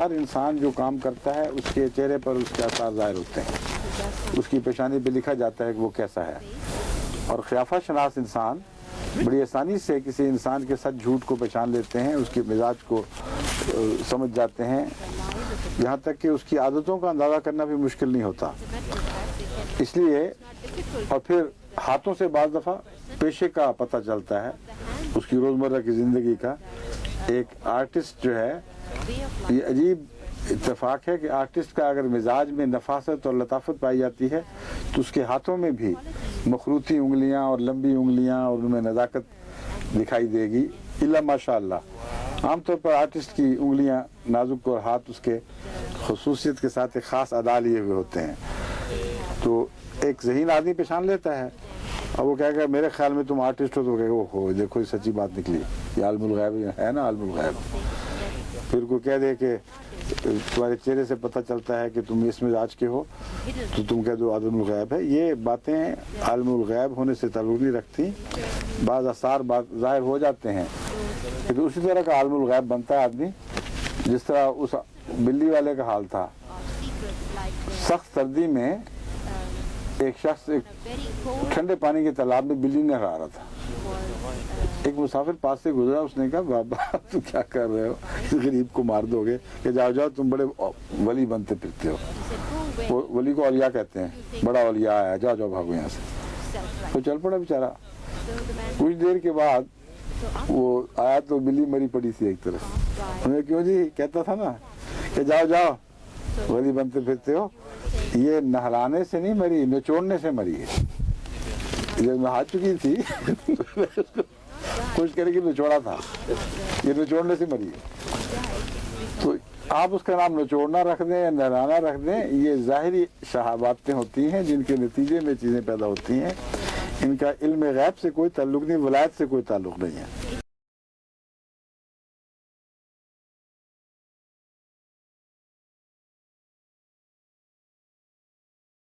हर इंसान जो काम करता है, उसके चेहरे पर उसके आसार ज़ाहिर होते हैं। उसकी पेशानी पे लिखा जाता है कि वो कैसा है। और ख्याफा शनास इंसान बड़ी आसानी से किसी इंसान के साथ झूठ को पहचान लेते हैं, उसके मिजाज को समझ जाते हैं। यहाँ तक कि उसकी आदतों का अंदाज़ा करना भी मुश्किल नहीं होता। इसलिए, और फिर हाथों से बाज दफ़ा पेशे का पता चलता है, उसकी रोज़मर्रा की ज़िंदगी का। एक आर्टिस्ट जो है, ये अजीब इतफाक है कि आर्टिस्ट का अगर मिजाज में नफासत और लताफत पाई जाती है तो उसके हाथों में भी मखरूती उंगलियाँ और लंबी उंगलियाँ और उनमें नज़ाकत दिखाई देगी। इला माशा आमतौर पर आर्टिस्ट की उंगलियाँ नाजुक और हाथ उसके खसूसियत के साथ एक ख़ास अदा लिए हुए होते हैं। तो एक जहीन आदमी पहचान लेता है। और वो क्या कहेगा, मेरे ख्याल में तुम आर्टिस्ट हो तो वो कहेगा, ओहो, देखो, ये सच्ची बात निकली। ये आलमुल गैब है ना आलमुल गैब फिर कोई कह दे कि, तुम्हारे चेहरे से पता चलता है कि तुम इस मिजाज के हो तो तुम कह दो, आलमुल गैब है। ये बातें आलमुल गैब होने से ताल्लुक नहीं रखती। बाज आसार बात ज़ाहिर हो जाते हैं। लेकिन उसी तरह का आलमुल गैब बनता है आदमी, जिस तरह उस बिल्ली वाले का हाल था। सख्त सर्दी में एक शख्स एक ठंडे पानी के तालाब में बिल्ली नहर आ रहा था। एक मुसाफिर पास से गुजरा, उसने कहा, बाबा, तुम क्या कर रहे हो? इस गरीब को मार दोगे। कि जाओ जाओ, तुम बड़े वली बनते फिरते हो। वो वली को औलिया कहते हैं। बड़ा औलिया आया जाओ जाओ, भागो यहाँ से। तो चल पड़ा बेचारा। कुछ देर के बाद वो आया तो बिल्ली मरी पड़ी थी एक तरफ़। उन्हें क्यों जी? कहता था ना कि जाओ जाओ, वली बनते फिरते हो। ये नहलाने से नहीं मरी, निचोड़ने से मरी है। जब नहा चुकी थी कुछ करके निचोड़ा था। ये निचोड़ने से मरी है। तो आप उसका नाम निचोड़ना रख दें या नहलाना रख दें। ये ज़ाहरी शहाबातें होती हैं, जिनके नतीजे में चीज़ें पैदा होती हैं। इनका इल्म गैब से कोई ताल्लुक नहीं, वलायत से कोई ताल्लुक नहीं है।